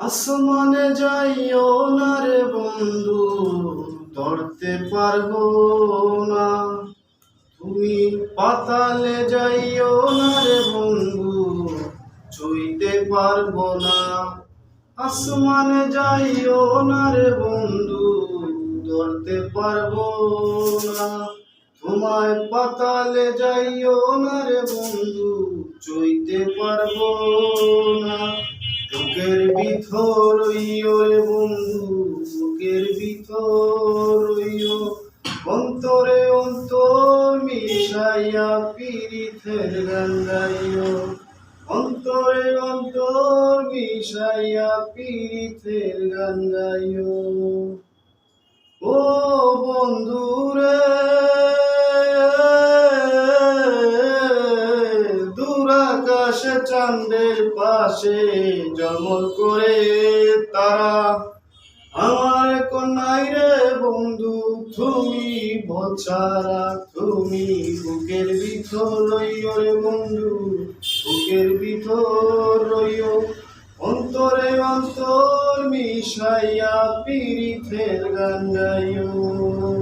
আসমানে যাইও না রে বন্ধু, ধরতে পারব না। তুমি পাতালে যাইও না রে বন্ধু, ছুঁইতে পারব না। আসমানে যাইও না রে বন্ধু, ধরতে পারব না। তোমায় পাতালে যাইও না রে বন্ধু চইতে পারব ভিতর রে বন্ধু, বুকের ভিতর অন্তরে অন্তর মিশাইয়া পীড়িতের গান গাইও অন্তরে অন্তর মিশাইয়া পীড়িতের গান গাইও ও বন্ধুরে দূরাকাশে চাঁদের পাশে জমল করে তারা, আমার কন্যাই রে বন্ধু, তুমি বছারা, তুমি বুকের ভিতর রইও রে বন্ধু, বুকের ভিতর রইও। অন্তরে অন্তর মিশাইয়া পীড়িতের গান গাইও।